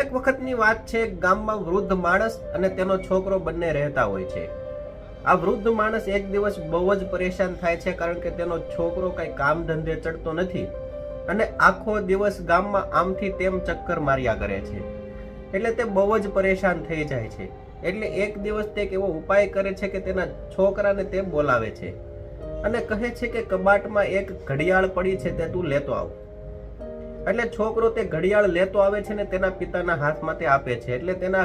એક વખતની વાત છે ગામમાં વૃદ્ધ માણસ અને તેનો છોકરો બંને રહેતા હોય છે. આ વૃદ્ધ માણસ એક દિવસ બહુ જ પરેશાન થાય છે કારણ કે તેનો છોકરો કઈ કામ ધંધે ચડતો નથી અને આખો દિવસ ગામમાં આમથી તેમ ચક્કર માર્યા કરે છે. એટલે તે બહુ જ પરેશાન થઈ જાય છે. એટલે એક દિવસ તે એક એવો ઉપાય કરે છે કે તેના છોકરાને તે બોલાવે છે અને કહે છે કે કબાટમાં એક ઘડિયાળ પડી છે તે તું લેતો આવ. એટલે છોકરો તે ઘડિયાળ લેતો આવે છે ને તેના પિતાના હાથમાં તે આપે છે. એટલે તેના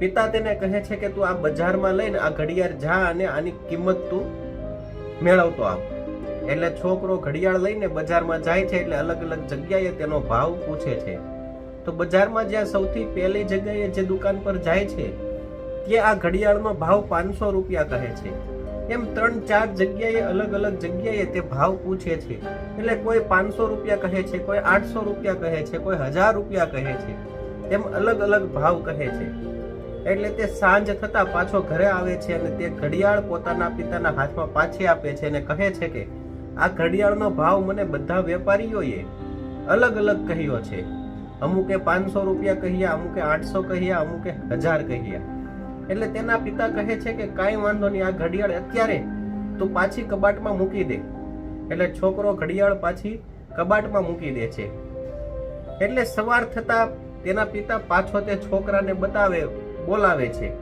પિતા તેને કહે છે કે તું આ બજારમાં લઈને આ ઘડિયાળ જા અને આની કિંમત તું મેળવતો આવ. એટલે છોકરો ઘડિયાળ લઈને બજારમાં જાય છે એટલે અલગ અલગ જગ્યાએ તેનો ભાવ પૂછે છે. તો બજારમાં જ્યાં સૌથી પહેલી જગ્યાએ જે દુકાન પર જાય છે, ત્યાં આ ઘડિયાળનો ભાવ પાંચસો રૂપિયા કહે છે. એમ ત્રણ ચાર જગ્યાએ અલગ અલગ જગ્યાએ તે ભાવ પૂછે છે. એટલે કોઈ પાંચસો રૂપિયા કહે છે, કોઈ આઠસો રૂપિયા કહે છે, કોઈ હજાર રૂપિયા કહે છે, એમ અલગ અલગ ભાવ કહે છે. એટલે તે સાંજ થતાં પાછો ઘરે આવે છે અને તે ઘડિયાળ પોતાના પિતાના હાથમાં પાછી આપે છે અને કહે છે કે, આ ઘડિયાળનો ભાવ મને બધા વેપારીઓએ અલગ અલગ કહ્યો છે. અમુકે પાંચસો રૂપિયા કહ્યા અમુકે આઠસો કહ્યા અમુકે હજાર કહ્યા એટલે તેના પિતા કહે છે કે કાંઈ વાંધો નહીં, આ ઘડિયાળ અત્યારે તું પાછી કબાટમાં મૂકી દે. એટલે છોકરો ઘડિયાળ પાછી કબાટમાં મૂકી દે છે. એટલે સવાર થતા તેના પિતા પાછો તે છોકરાને બતાવે, બોલાવે છે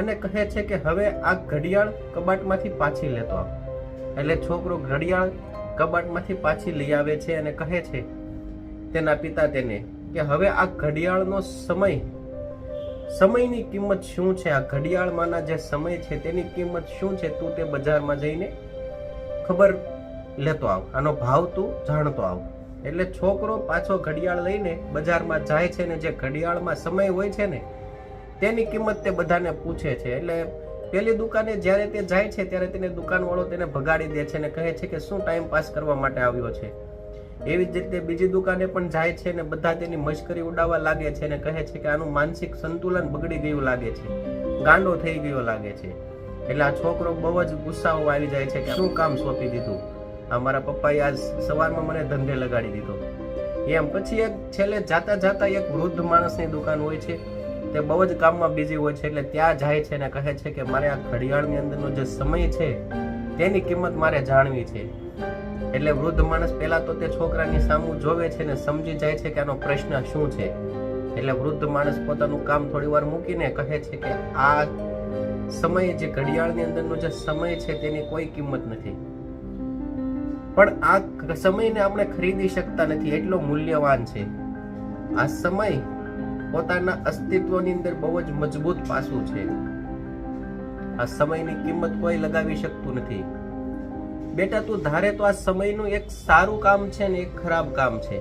અને કહે છે કે હવે આ ઘડિયાળ કબાટમાંથી પાછી લેતો આવ. એટલે છોકરો ઘડિયાળ કબાટમાંથી પાછી લઈ આવે છે અને કહે છે તેના પિતા તેને કે હવે આ ઘડિયાળનો સમય સમયની કિંમત શું છે? આ ઘડિયાળમાંના જે સમય છે, તેની કિંમત શું છે? તું તે બજારમાં જઈને ખબર લેતો આવ. આનો ભાવ તું જાણતો આવ. એટલે છોકરો પાછો ઘડિયાળ લઈને બજારમાં જાય છે ને જે ઘડિયાળમાં સમય હોય છે ને, તેની કિંમત તે બધાને પૂછે છે. એટલે પેલી દુકાને જ્યારે તે જાય છે, ત્યારે તેને દુકાનવાળો તેને ભગાડી દે છે અને કહે છે કે શું ટાઈમ પાસ કરવા માટે આવ્યો છે? એવી જ રીતે બીજી દુકાને પણ જાય છે ને બધા તેની મશ્કરી ઉડાવવા લાગે છે અને કહે છે કે આનું માનસિક સંતુલન બગડી ગયું લાગે છે. ગાંડો થઈ ગયો લાગે છે. એટલે આ છોકરો બહુ જ ગુસ્સાઓ આવી જાય છે કે શું કામ સોંપી દીધું? આ મારા પપ્પાએ આજ સવારમાં મને ધંધે લગાડી દીધો. એમ પછી એક છેલ્લે જાતા જાતા એક વૃદ્ધ માણસની દુકાન હોય છે. તે બહુ જ કામમાં બિઝી હોય છે એટલે ત્યાં જાય છે અને કહે છે કે મારે આ ઘડિયાળની અંદરનો જે સમય છે તેની કિંમત મારે જાણવી છે. એટલે વૃદ્ધ માણસ પહેલા તો તે છોકરાની સામું જોવે છે ને સમજી જાય છે કે આનો પ્રશ્ન શું છે. એટલે વૃદ્ધ માણસ પોતાનું કામ થોડી વાર મૂકીને કહે છે કે આ સમય જે ઘડિયાળની અંદરનો જે સમય છે તેની કોઈ કિંમત નથી. પણ આ સમયને આપણે ખરીદી શકતા નથી, એટલો મૂલ્યવાન છે. આ સમય પોતાના અસ્તિત્વની અંદર બહુ જ મજબૂત પાસું છે. આ સમયની કિંમત કોઈ લગાવી શકતું નથી. બેટા, તું ધારે તો આ સમયનું એક સારું કામ છે ને એક ખરાબ કામ છે.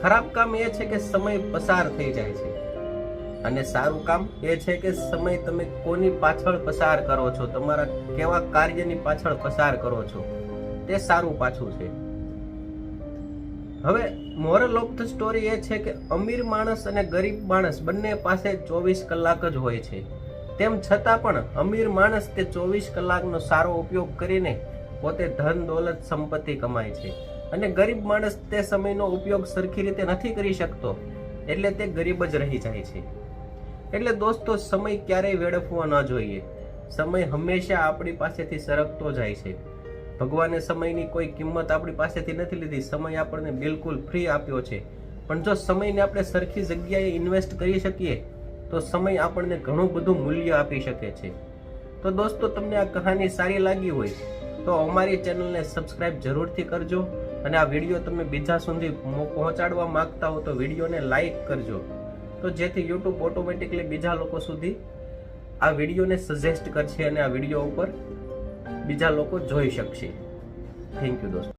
ખરાબ કામ એ છે કે સમય પસાર થઈ જાય છે. અને સારું કામ એ છે કે સમય તમે કોની પાછળ પસાર કરો છો? તમારા કેવા કાર્યની પાછળ પસાર કરો છો? તે સારું પાછું છે. હવે મોરલ ઓફ ધ સ્ટોરી એ છે કે અમીર માણસ અને ગરીબ માણસ બંને પાસે ચોવીસ કલાક જ હોય છે. તેમ છતાં પણ અમીર માણસ તે ચોવીસ કલાકનો સારો ઉપયોગ કરીને પોતે ધન, દોલત, સંપત્તિ કમાય છે. અને ગરીબ માણસ તે સમયનો ઉપયોગ સરખી રીતે નથી કરી શકતો, એટલે તે ગરીબ જ રહી જાય છે. એટલે દોસ્તો, સમય ક્યારેય વેડફવો ન જોઈએ. સમય હંમેશા આપણી પાસેથી સરકતો જાય છે. ભગવાને સમયની કોઈ કિંમત આપણી પાસેથી નથી લીધી. સમય આપણને બિલકુલ ફ્રી આપ્યો છે. પણ જો સમયને આપણે સરખી જગ્યાએ ઇન્વેસ્ટ કરી શકીએ તો સમય આપણને ઘણું બધું મૂલ્ય આપી શકે છે. તો દોસ્તો, તમને આ કહાની સારી લાગી હોય તો અમારી ચેનલને સબસ્ક્રાઇબ જરૂરથી કરજો અને આ વીડિયો તમે બીજા સુધી પહોંચાડવા માંગતા હો તો વિડીયોને લાઈક કરજો. તો જેથી યુટ્યુબ ઓટોમેટિકલી બીજા લોકો સુધી આ વિડીયોને સજેસ્ટ કરશે અને આ વીડિયો ઉપર બીજા લોકો જોઈ શકશે. થેન્ક યુ દોસ્તો.